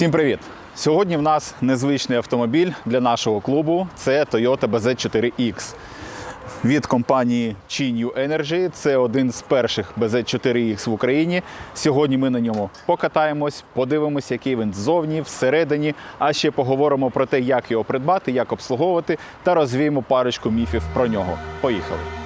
Всім привіт! Сьогодні в нас незвичний автомобіль для нашого клубу. Це Toyota BZ4X від компанії Chi New Energy. Це один з перших BZ4X в Україні. Сьогодні ми на ньому покатаємось, подивимося, який він ззовні, всередині, а ще поговоримо про те, як його придбати, як обслуговувати, та розвіємо парочку міфів про нього. Поїхали!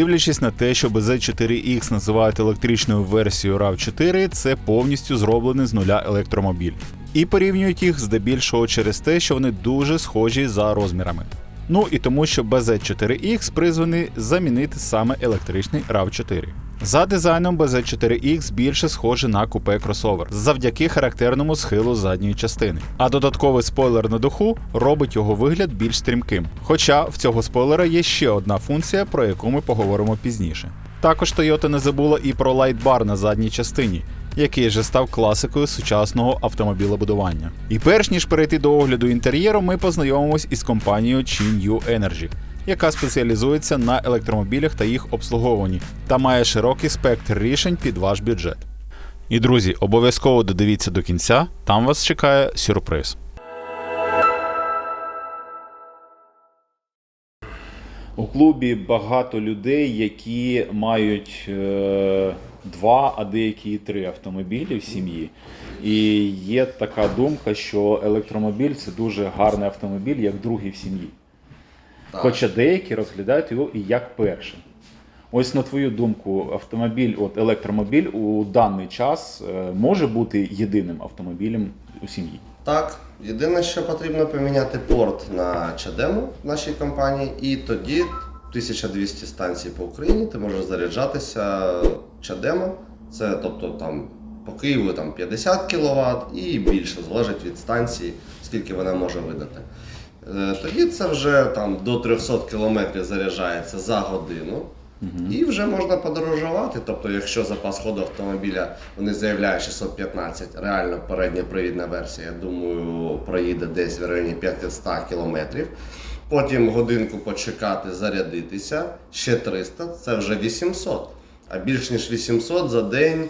Дивлячись на те, що BZ4X називають електричною версією RAV4, це повністю зроблений з нуля електромобіль. І порівнюють їх здебільшого через те, що вони дуже схожі за розмірами. Ну і тому, що BZ4X призваний замінити саме електричний RAV4. За дизайном BZ4X більше схоже на купе кросовер завдяки характерному схилу задньої частини. А додатковий спойлер на духу робить його вигляд більш стрімким. Хоча в цього спойлера є ще одна функція, про яку ми поговоримо пізніше. Також Toyota не забула і про лайтбар на задній частині, який вже став класикою сучасного автомобілебудування. І перш ніж перейти до огляду інтер'єру, ми познайомимось із компанією New Energy, яка спеціалізується на електромобілях та їх обслуговуванні та має широкий спектр рішень під ваш бюджет. І друзі, обов'язково додивіться до кінця, там вас чекає сюрприз. У клубі багато людей, які мають е, два, а деякі і три автомобілі в сім'ї. І є така думка, що електромобіль це дуже гарний автомобіль, як другий в сім'ї. Хоча деякі розглядають його і як перший. Ось на твою думку, автомобіль, от електромобіль у даний час е, може бути єдиним автомобілем у сім'ї. Так, єдине, що потрібно поміняти порт на чадему в нашій компанії, і тоді 1200 станцій по Україні ти можеш заряджатися чадемо. Це тобто там по Києву там 50 кВт і більше, залежить від станції, скільки вона може видати. Е, Тоді це вже там до 300 км заряджається за годину. І вже можна подорожувати. Тобто, якщо запас ходу автомобіля вони заявляють 615, реально передньопривідна версія, я думаю, проїде десь в районі 500 кілометрів. Потім годинку почекати, зарядитися, ще 300, це вже 800. А більш ніж 800 за день.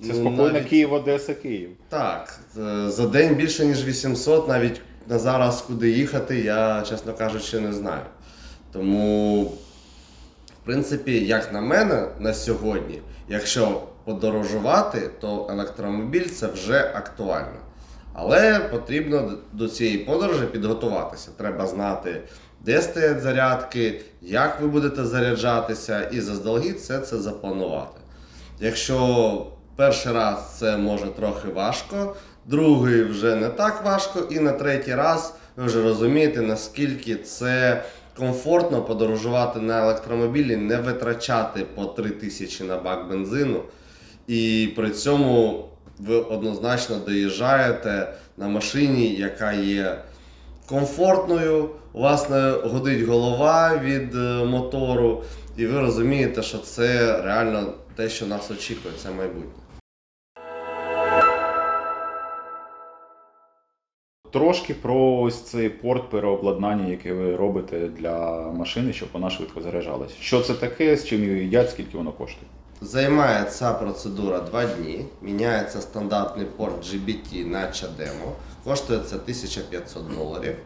Це спокійно навіть- Київ, Одеса, Київ. так, е, за день більше ніж 800, навіть на зараз куди їхати, я, чесно кажучи, не знаю. Тому, в принципі, як на мене, на сьогодні, якщо подорожувати, то електромобіль це вже актуально. Але потрібно до цієї подорожі підготуватися. Треба знати, де стоять зарядки, як ви будете заряджатися, і заздалегідь все це запланувати. Якщо перший раз це може трохи важко, другий вже не так важко, і на третій раз ви вже розумієте, наскільки це комфортно подорожувати на електромобілі, не витрачати по 3 тисячі на бак бензину. І при цьому ви однозначно доїжджаєте на машині, яка є комфортною, у вас не годить голова від е, мотору, і ви розумієте, що це реально те, що нас очікує, це майбутнє. Трошки про ось цей порт переобладнання, яке ви робите для машини, щоб вона швидко заряджалась. Що це таке, з чим її їдять, скільки воно коштує? Займає ця процедура 2 дні. Міняється стандартний порт GBT на чадемо. Коштує це 1500 доларів.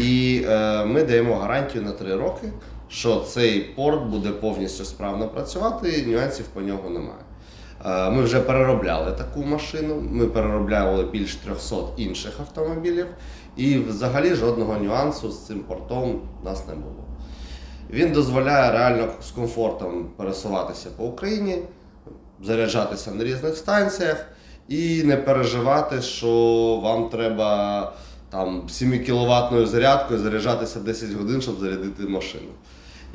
І е, ми даємо гарантію на 3 роки, що цей порт буде повністю справно працювати, і нюансів по нього немає. Е, Ми вже переробляли таку машину, ми переробляли більш 300 інших автомобілів, і взагалі жодного нюансу з цим портом у нас не було. Він дозволяє реально з комфортом пересуватися по Україні, заряджатися на різних станціях і не переживати, що вам треба там 7 кіловатною зарядкою заряджатися 10 годин, щоб зарядити машину.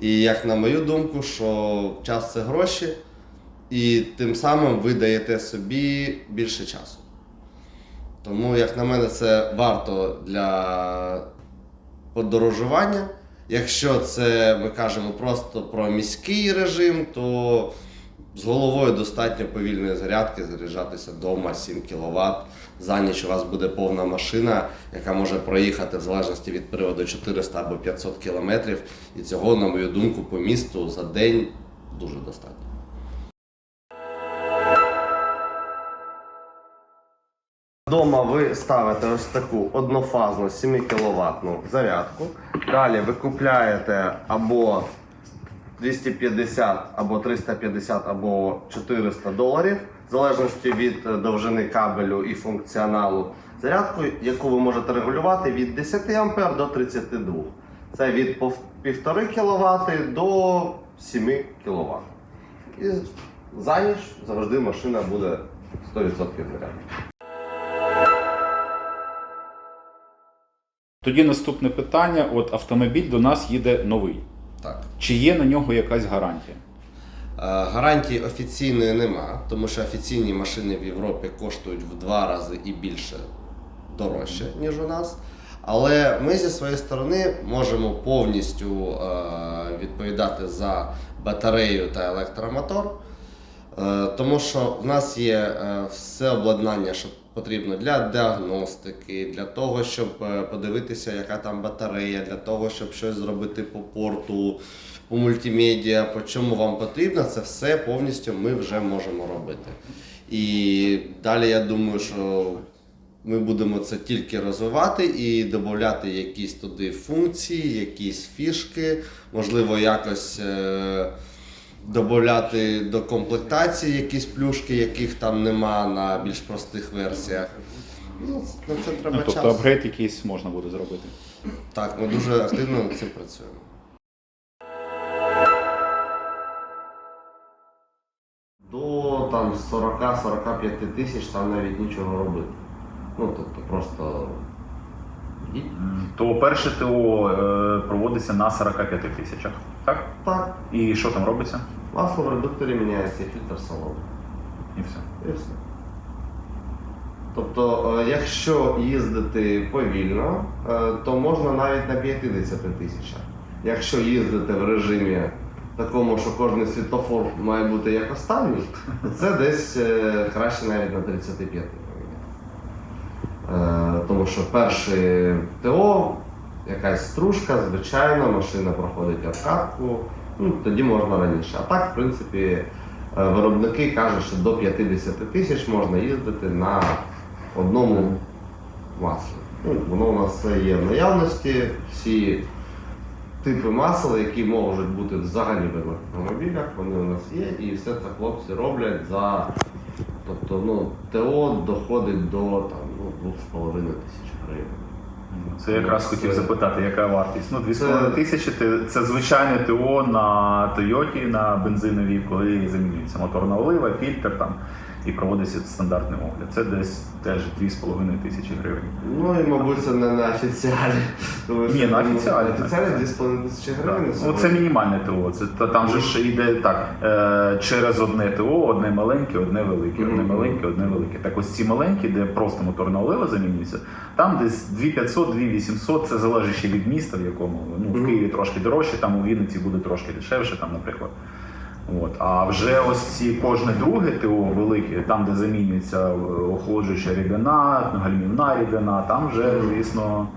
І як на мою думку, що час це гроші, і тим самим ви даєте собі більше часу. Тому, як на мене, це варто для подорожування. Якщо це ми кажемо просто про міський режим, то з головою достатньо повільної зарядки заряджатися вдома 7 кВт. За ніч у вас буде повна машина, яка може проїхати в залежності від приводу 400 або 500 км. І цього, на мою думку, по місту за день дуже достатньо. Дома ви ставите ось таку однофазну 7 кВт зарядку. Далі ви купляєте або 250, або 350, або 400 доларів, в залежності від е, довжини кабелю і функціоналу зарядку, яку ви можете регулювати від 10 А до 32. Це від 1,5 кВт до 7 кВт. І за ніч завжди машина буде 100% зарядки. Тоді наступне питання: от автомобіль до нас їде новий. Так. Чи є на нього якась гарантія? Е, Гарантії офіційної нема, тому що офіційні машини в Європі коштують в два рази і більше дорожче, ніж у нас. Але ми зі своєї сторони можемо повністю е, відповідати за батарею та електромотор, е, тому що в нас є все обладнання, що потрібно для діагностики, для того, щоб е, подивитися, яка там батарея, для того, щоб щось зробити по порту, по мультимедіа, по чому вам потрібно, це все повністю ми вже можемо робити. І далі я думаю, що ми будемо це тільки розвивати і додати якісь туди функції, якісь фішки, можливо, якось е, додати до комплектації якісь плюшки, яких там нема на більш простих версіях. Ну, на це треба Ну, тобто апгрейд якийсь можна буде зробити. Так, ми дуже активно над цим працюємо. До там 40-45 тисяч там навіть нічого робити. Ну, тобто просто йдіть. То перше ТО е, проводиться на 45 тисячах, так? Так, І що там робиться? масло в редукторі міняється, і фільтр салону. І все. І все. Тобто, е, якщо їздити повільно, е, то можна навіть на 50 тисячах. Якщо їздити в режимі такому, що кожен світлофор має бути як останній, то це десь е, краще навіть на 35 поміняти. Е, Тому що перше ТО, якась стружка, звичайно, машина проходить обкатку, ну, тоді можна раніше. А так, в принципі, е, виробники кажуть, що до 50 тисяч можна їздити на одному маслі. Ну, воно у нас все є в наявності, всі типи масел, які можуть бути взагалі в електромобілях, вони у нас є, і все це хлопці роблять за. Тобто, ну, ТО доходить до там, ну, 2,5 тисяч гривень. Це якраз хотів запитати, яка вартість. Ну, 2,5 Це- тисячі ти це звичайне ТО на Тойоті, на бензиновій, коли замінюється моторна олива, фільтр там і проводиться стандартний огляд. Це десь теж 2,5 тисячі гривень. Ну і, мабуть, це не на офіціалі. Тому Ні, що, на ну, офіціалі, так. Офіціалі 2,5 тисячі гривень. Ну, це мінімальне ТО. Це та- там же ж йде так е, через одне ТО, одне маленьке, одне велике, одне Мгм. маленьке, одне велике. Так ось ці маленькі, де просто моторна олива замінюється, там десь 2500, 2800, це залежить ще від міста, в якому ну в Мгм. Києві трошки дорожче, там у Вінниці буде трошки дешевше, там, наприклад. От. А вже ось ці кожне друге ТО велике, там, де замінюється е, охолоджуюча рідина, гальмівна рідина, там вже, звісно,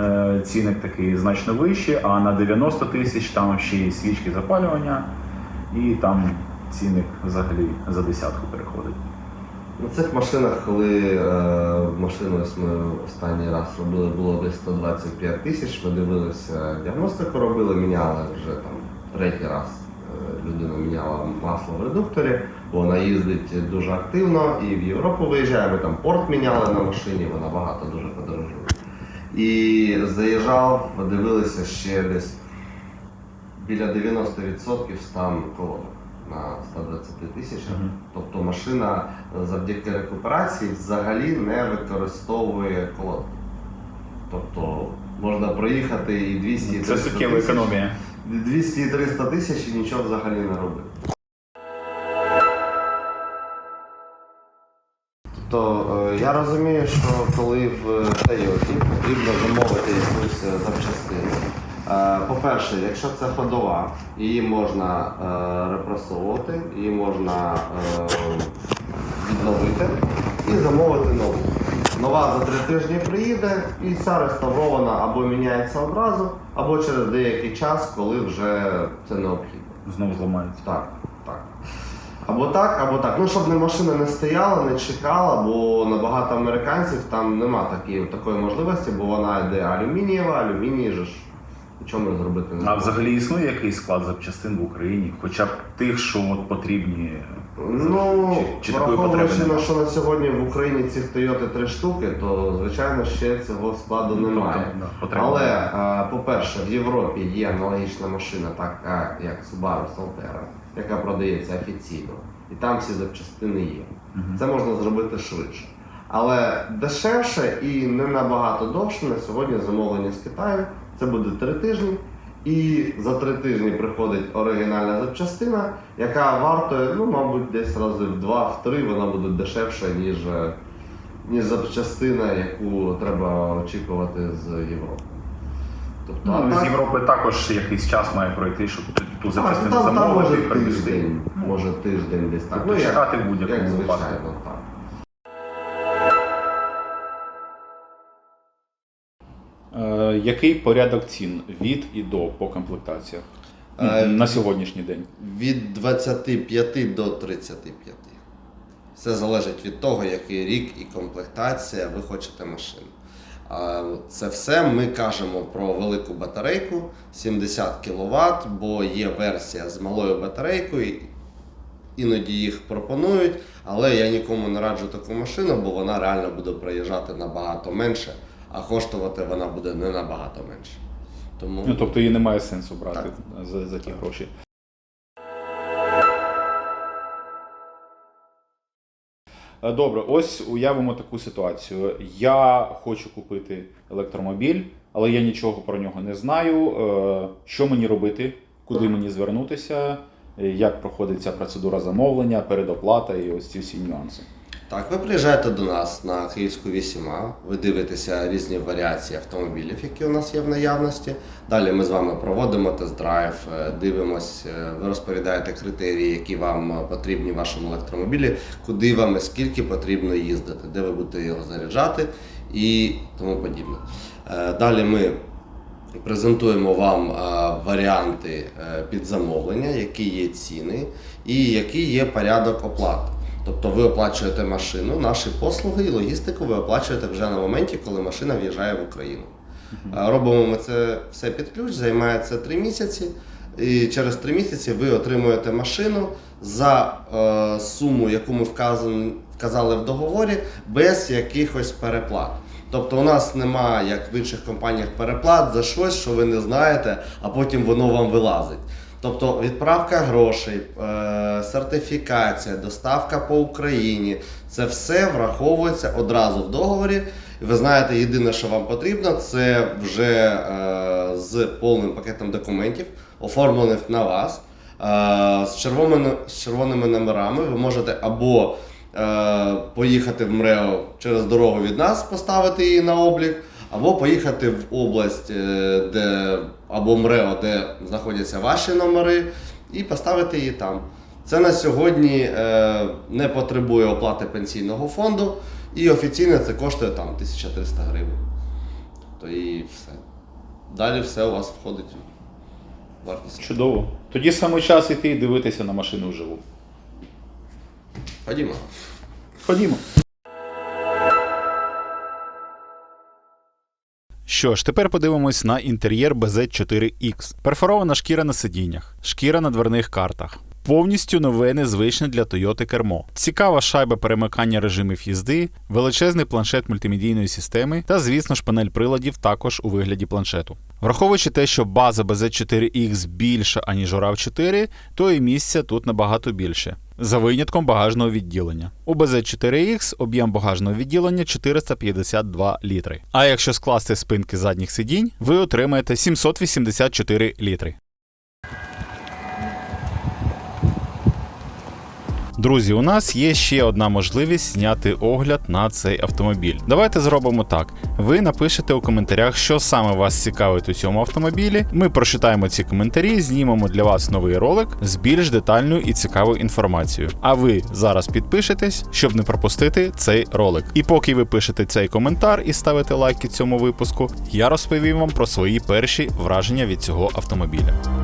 е, цінник такий значно вищий, а на 90 тисяч там ще й свічки запалювання, і там цінник взагалі за десятку переходить. На цих машинах, коли е, машину ми останній раз робили, було десь 125 тисяч, ми дивилися, діагностику робили, міняли вже там третій раз. Людина міняла масло в редукторі, вона їздить дуже активно і в Європу виїжджає. Ми там порт міняли на машині, вона багато дуже подорожує. І заїжджав, подивилися ще десь біля 90% стан колодок. на 120 тисячах. Тобто машина завдяки рекуперації взагалі не використовує колодки. Тобто можна проїхати і 200 і 300 Це суттєва економія. 200 і 300 тисяч і нічого взагалі не робити. Тобто е, я розумію, що коли в Toyota потрібно замовити якусь е, запчастину. е, По-перше, якщо це ходова, її можна репресовувати, її можна відновити і замовити нову. Нова за три тижні приїде і ця реставрована або міняється одразу, або через деякий час, коли вже це необхідно. Знову зламається. Так, так. Або так, або так. Ну, щоб не машина не стояла, не чекала, бо на багато американців там нема такі, такої можливості, бо вона йде алюмінієва, алюміній же ж нічого ми зробити не А взагалі існує якийсь склад запчастин в Україні, хоча б тих, що от потрібні. Ну, чи, чи такої потреби враховуючи, на що на сьогодні в Україні цих Toyota три штуки, то звичайно ще цього складу немає. Тобто, да, потреби Але, е, по-перше, в Європі є аналогічна машина, така як Subaru Solterra, яка продається офіційно. І там всі запчастини є. Це можна зробити швидше. Але дешевше і не набагато довше на сьогодні замовлення з Китаю. Це буде три тижні. І за три тижні приходить оригінальна запчастина, яка вартує, ну, мабуть, десь рази в два, в три вона буде дешевша, ніж, е, ніж запчастина, яку треба очікувати з Європи. Тобто, Ну, так- з Європи також якийсь час має пройти, щоб ту- ту запчастину замовити може тиждень, може тиждень десь так. Так, то чекати в будь-якому як випадку. звичайно, так. Який порядок цін від і до по комплектаціях Е, на сьогоднішній день? Від 25 до 35. Все залежить від того, який рік і комплектація ви хочете машину. Це все ми кажемо про велику батарейку 70 кВт, бо є версія з малою батарейкою. Іноді їх пропонують, але я нікому не раджу таку машину, бо вона реально буде проїжджати набагато менше, а коштувати вона буде не набагато менше. Тому Ну, тобто її немає сенсу брати Так. за, за ті гроші. Е, Добре, ось уявимо таку ситуацію. Я хочу купити електромобіль, але я нічого про нього не знаю. Е, Що мені робити? Куди мені звернутися? Е, Як проходить ця процедура замовлення, передоплата і ось ці всі нюанси. Так, ви приїжджаєте до нас на Київську 8А, ви дивитеся різні варіації автомобілів, які у нас є в наявності. Далі ми з вами проводимо тест-драйв, е, дивимось, е, ви розповідаєте критерії, які вам е, потрібні в вашому електромобілі, куди вам і скільки потрібно їздити, де ви будете його заряджати і тому подібне. Далі ми презентуємо вам варіанти під замовлення, які є ціни і який є порядок оплати. Тобто ви оплачуєте машину, наші послуги і логістику ви оплачуєте вже на моменті, коли машина в'їжджає в Україну. Е, Робимо ми це все під ключ, займає це 3 місяці. І через 3 місяці ви отримуєте машину за е, суму, яку ми вказан- вказали в договорі, без якихось переплат. Тобто у нас немає, як в інших компаніях, переплат за щось, що ви не знаєте, а потім воно вам вилазить. Тобто відправка грошей, е, сертифікація, доставка по Україні це все враховується одразу в договорі. І ви знаєте, єдине, що вам потрібно, це вже е, з повним пакетом документів, оформлених на вас, е, з, червоними, з червоними номерами. Ви можете або поїхати в МРЕО через дорогу від нас, поставити її на облік, або поїхати в область, де або МРЕО, де знаходяться ваші номери, і поставити її там. Це на сьогодні е, не потребує оплати пенсійного фонду, і офіційно це коштує там 1300 гривень. То і все. Далі все у вас входить в вартість. Чудово. Тоді саме час іти і дивитися на машину вживу. Ходімо. Ходімо. Що ж, тепер подивимось на інтер'єр BZ4X. Перфорована шкіра на сидіннях, шкіра на дверних картах, Повністю нове незвичне для Toyota кермо. Цікава шайба перемикання режимів їзди, величезний планшет мультимедійної системи та, звісно ж, панель приладів також у вигляді планшету. Враховуючи те, що база BZ4X більша, аніж у RAV4, то і місця тут набагато більше. За винятком багажного відділення. У BZ4X об'єм багажного відділення 452 літри. А якщо скласти спинки задніх сидінь, ви отримаєте 784 літри. Друзі, у нас є ще одна можливість зняти огляд на цей автомобіль. Давайте зробимо так. Ви напишете у коментарях, що саме вас цікавить у цьому автомобілі. Ми прочитаємо ці коментарі, знімемо для вас новий ролик з більш детальною і цікавою інформацією. А ви зараз підпишетесь, щоб не пропустити цей ролик. І поки ви пишете цей коментар і ставите лайки цьому випуску, я розповім вам про свої перші враження від цього автомобіля.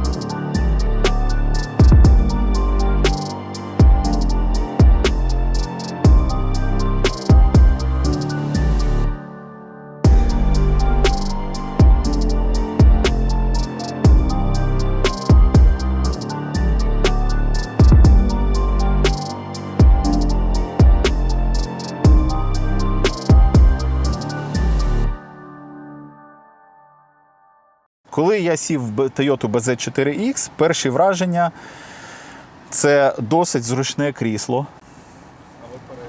Я сів в Toyota BZ4X, перші враження це досить зручне крісло.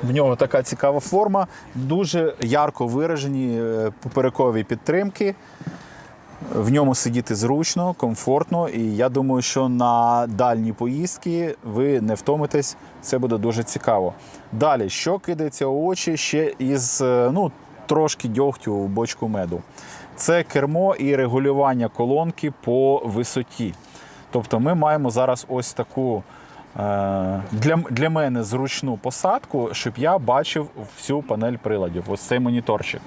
В нього така цікава форма, дуже ярко виражені е, поперекові підтримки. В ньому сидіти зручно, комфортно, і я думаю, що на дальні поїздки ви не втомитесь, це буде дуже цікаво. Далі, що кидається у очі ще із е, ну, трошки дьогтю в бочку меду. Це кермо і регулювання колонки по висоті. Тобто ми маємо зараз ось таку е, для, для мене зручну посадку, щоб я бачив всю панель приладів, ось цей моніторчик.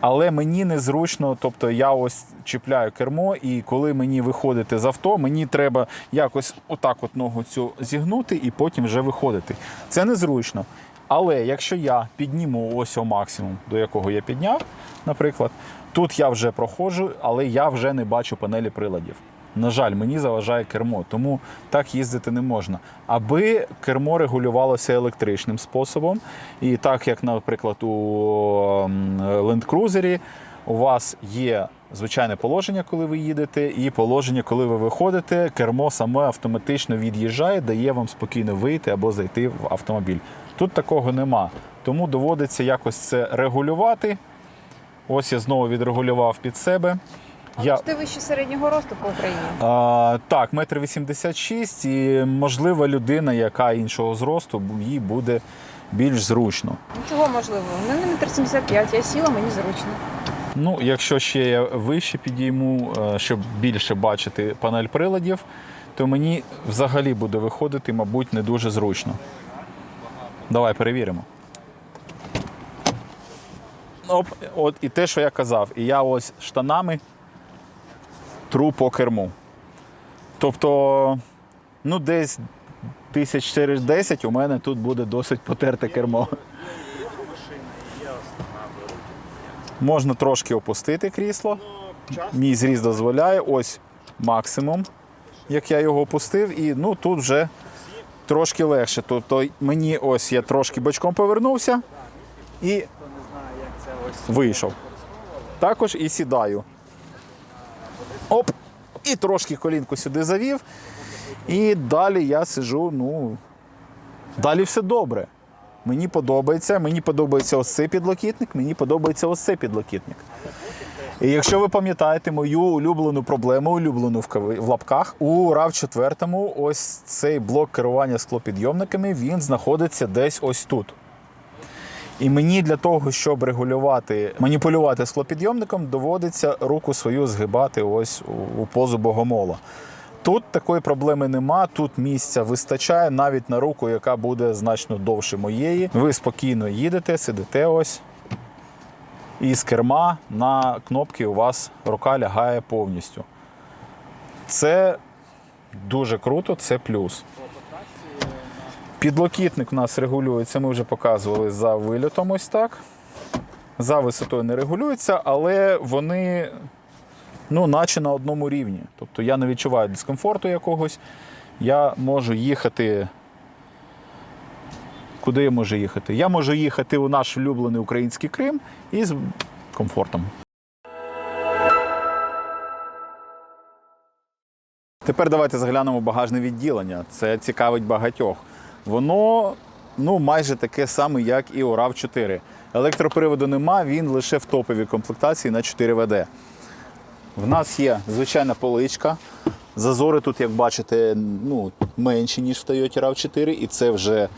Але мені незручно, тобто я ось чіпляю кермо, і коли мені виходити з авто, мені треба якось отак от ногу цю зігнути і потім вже виходити. Це незручно. Але якщо я підніму ось о максимум, до якого я підняв, наприклад, тут я вже проходжу, але я вже не бачу панелі приладів. На жаль, мені заважає кермо, тому так їздити не можна. Аби кермо регулювалося електричним способом, і так як, наприклад, у ем, Land Cruiser у вас є звичайне положення, коли ви їдете, і положення, коли ви виходите, кермо саме автоматично від'їжджає, дає вам спокійно вийти або зайти в автомобіль. Тут такого нема, тому доводиться якось це регулювати. Ось я знову відрегулював під себе. Я... Ти вище середнього росту по Україні. А, так, метр вісімдесят шість, і можливо людина, яка іншого зросту, їй буде більш зручно. Ну, Чого можливо? У мене метр 75, я сіла, мені зручно. Ну, якщо ще я вище підійму, е, щоб більше бачити панель приладів, то мені взагалі буде виходити, мабуть, не дуже зручно. Давай перевіримо. Оп, от і те, що я казав, і я ось штанами тру по керму. Тобто, ну, десь тисяч через 10 у мене тут буде досить потерте кермо. Можна трошки опустити крісло. Мій зріз дозволяє. Ось максимум, як я його опустив, і ну тут вже трошки легше. Тобто мені ось я трошки бочком повернувся і вийшов. Також і сідаю. Оп! І трошки колінку сюди завів. І далі я сижу, ну, далі все добре. Мені подобається, мені подобається ось цей підлокітник, мені подобається ось цей підлокітник. І якщо ви пам'ятаєте мою улюблену проблему, улюблену в, лапках, у rav 4 ось цей блок керування склопідйомниками, він знаходиться десь ось тут. І мені для того, щоб регулювати, маніпулювати склопідйомником, доводиться руку свою згибати ось у- позу богомола. Тут такої проблеми нема, тут місця вистачає навіть на руку, яка буде значно довше моєї. Ви спокійно їдете, сидите ось. І з керма на кнопки у вас рука лягає повністю. Це дуже круто, це плюс. Підлокітник у нас регулюється, ми вже показували за вильотом ось так. За висотою не регулюється, але вони ну, наче на одному рівні. Тобто я не відчуваю дискомфорту якогось я можу їхати. Куди я можу їхати? Я можу їхати у наш улюблений український Крим із комфортом. Тепер давайте заглянемо в багажне відділення. Це цікавить багатьох. Воно ну, майже таке саме, як і у rav 4 Електроприводу нема, він лише в топовій комплектації на 4 ВД. В нас є звичайна поличка. Зазори тут, як бачите, ну, менші, ніж в Toyota rav 4 і це вже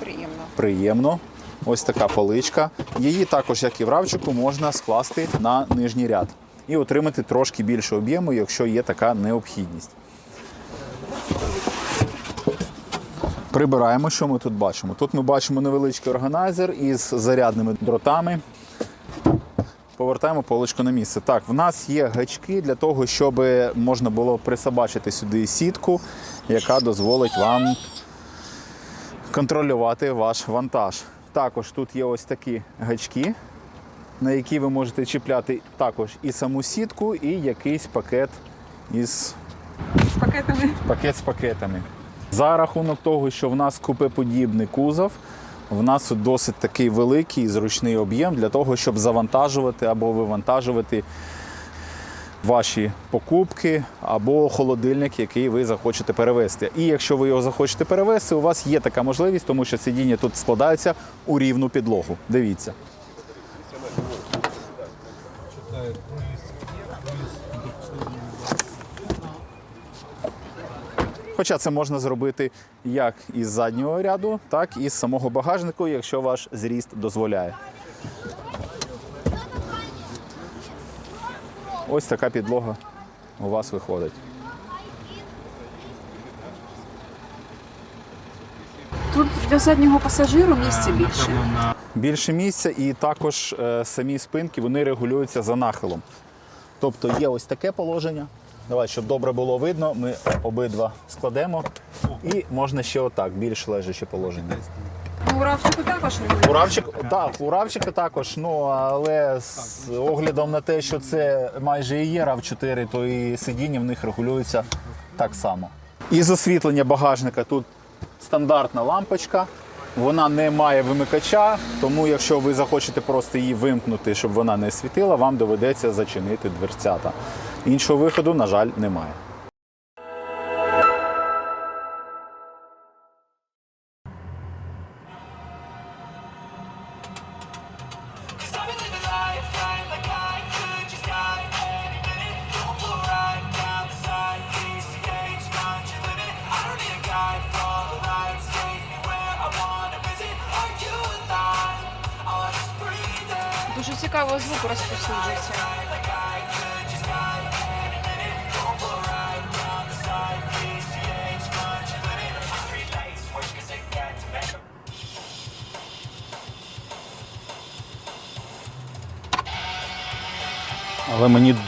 Приємно. приємно. Ось така поличка. Її також, як і в равчику, можна скласти на нижній ряд і отримати трошки більше об'єму, якщо є така необхідність. Прибираємо, що ми тут бачимо. Тут ми бачимо невеличкий органайзер із зарядними дротами. Повертаємо полочку на місце. Так, в нас є гачки для того, щоб можна було присобачити сюди сітку, яка дозволить вам контролювати ваш вантаж. Також тут є ось такі гачки, на які ви можете чіпляти також і саму сітку, і якийсь пакет із пакетами. пакет з пакетами. За рахунок того, що в нас купеподібний кузов, в нас досить такий великий і зручний об'єм для того, щоб завантажувати або вивантажувати ваші покупки або холодильник, який ви захочете перевезти. І якщо ви його захочете перевезти, у вас є така можливість, тому що сидіння тут складається у рівну підлогу. Дивіться. Хоча це можна зробити як із заднього ряду, так і з самого багажнику, якщо ваш зріст дозволяє. Ось така підлога у вас виходить. Тут для заднього пасажиру місця більше. Більше місця і також е, самі спинки вони регулюються за нахилом. Тобто є ось таке положення. Давай, щоб добре було видно, ми обидва складемо. І можна ще отак, більш лежаче положення. Ну, у також. Уравчик, так, уравчика також, ну але з оглядом на те, що це майже і є rav 4 то і сидіння в них регулюється так само. Із освітлення багажника тут стандартна лампочка. Вона не має вимикача, тому якщо ви захочете просто її вимкнути, щоб вона не світила, вам доведеться зачинити дверцята. Іншого виходу, на жаль, немає.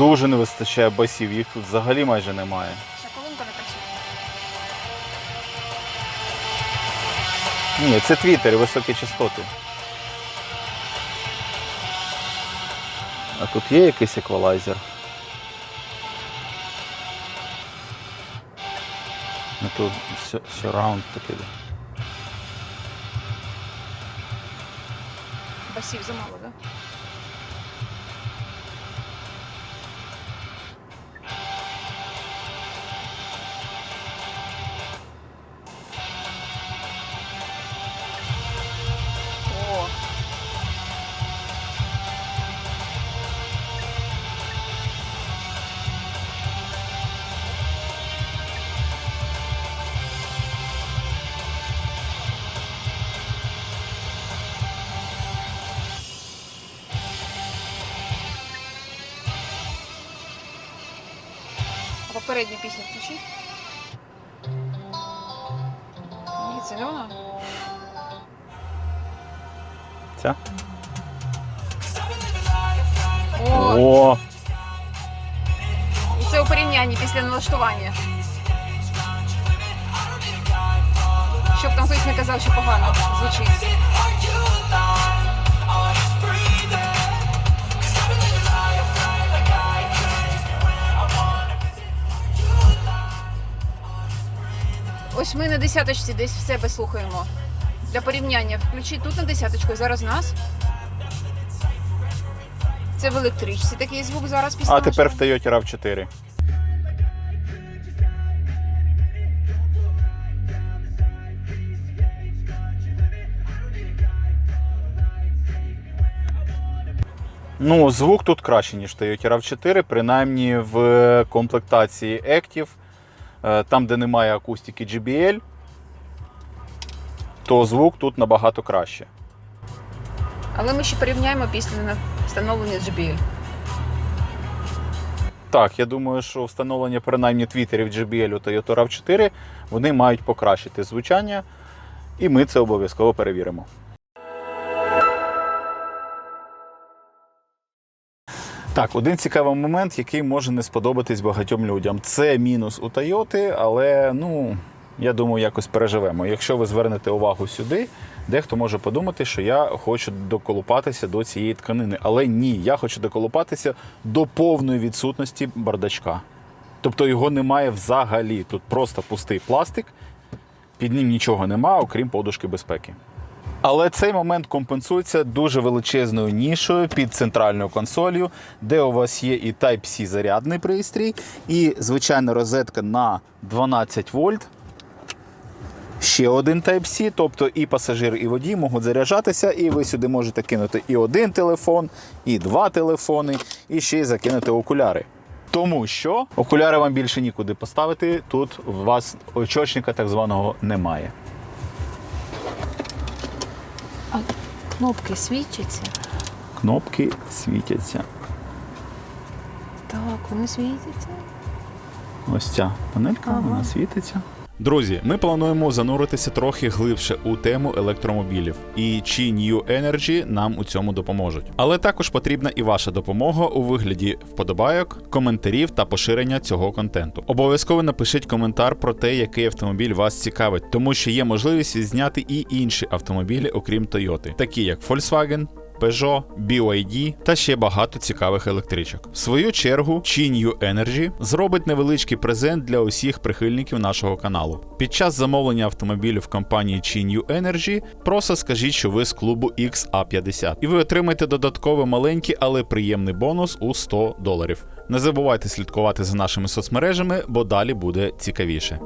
Дуже не вистачає басів, їх тут взагалі майже немає. Ця не працює. Ні, це твіттер і високі частоти. А тут є якийсь еквалайзер? Ну тут surround такий. Басів замало, так? Да? Попередню пісню включи. Ні, це не вона. Ця? О, О! і це у порівнянні після налаштування. Щоб там хтось не казав, що погано звучить. Ось ми на десяточці десь в себе слухаємо. Для порівняння. Включи тут на десяточку, зараз нас. Це в електричці такий звук зараз після. А тепер в. Toyota RAV4. Ну, звук тут краще, ніж Toyota RAV4, принаймні в комплектації Active, там, де немає акустики JBL, то звук тут набагато краще. Але ми ще порівняємо після на- встановлення JBL. Так, я думаю, що встановлення принаймні твіттерів JBL у Toyota RAV4 вони мають покращити звучання, і ми це обов'язково перевіримо. Так, один цікавий момент, який може не сподобатись багатьом людям. Це мінус у Toyota, але ну, я думаю, якось переживемо. Якщо ви звернете увагу сюди, дехто може подумати, що я хочу доколупатися до цієї тканини. Але ні, я хочу доколупатися до повної відсутності бардачка. Тобто його немає взагалі. Тут просто пустий пластик, під ним нічого нема, окрім подушки безпеки. Але цей момент компенсується дуже величезною нішою під центральною консолью, де у вас є і Type-C зарядний пристрій, і звичайна розетка на 12 вольт. Ще один Type-C, тобто і пасажир, і водій можуть заряджатися, і ви сюди можете кинути і один телефон, і два телефони, і ще й закинути окуляри. Тому що окуляри вам більше нікуди поставити, тут у вас очочника так званого немає. Кнопки свідчаться. Кнопки світяться. Так, вони світяться. Ось ця панелька, Ага. вона світиться. Друзі, ми плануємо зануритися трохи глибше у тему електромобілів, і чи New Energy нам у цьому допоможуть. Але також потрібна і ваша допомога у вигляді вподобайок, коментарів та поширення цього контенту. Обов'язково напишіть коментар про те, який автомобіль вас цікавить, тому що є можливість відзняти і інші автомобілі, окрім Toyota, такі як Volkswagen, Peugeot, BYD та ще багато цікавих електричок. В свою чергу, Chi New Energy зробить невеличкий презент для усіх прихильників нашого каналу. Під час замовлення автомобілів компанії Chi New Energy просто скажіть, що ви з клубу XA50, і ви отримаєте додатковий маленький, але приємний бонус у 100 доларів. Не забувайте слідкувати за нашими соцмережами, бо далі буде цікавіше.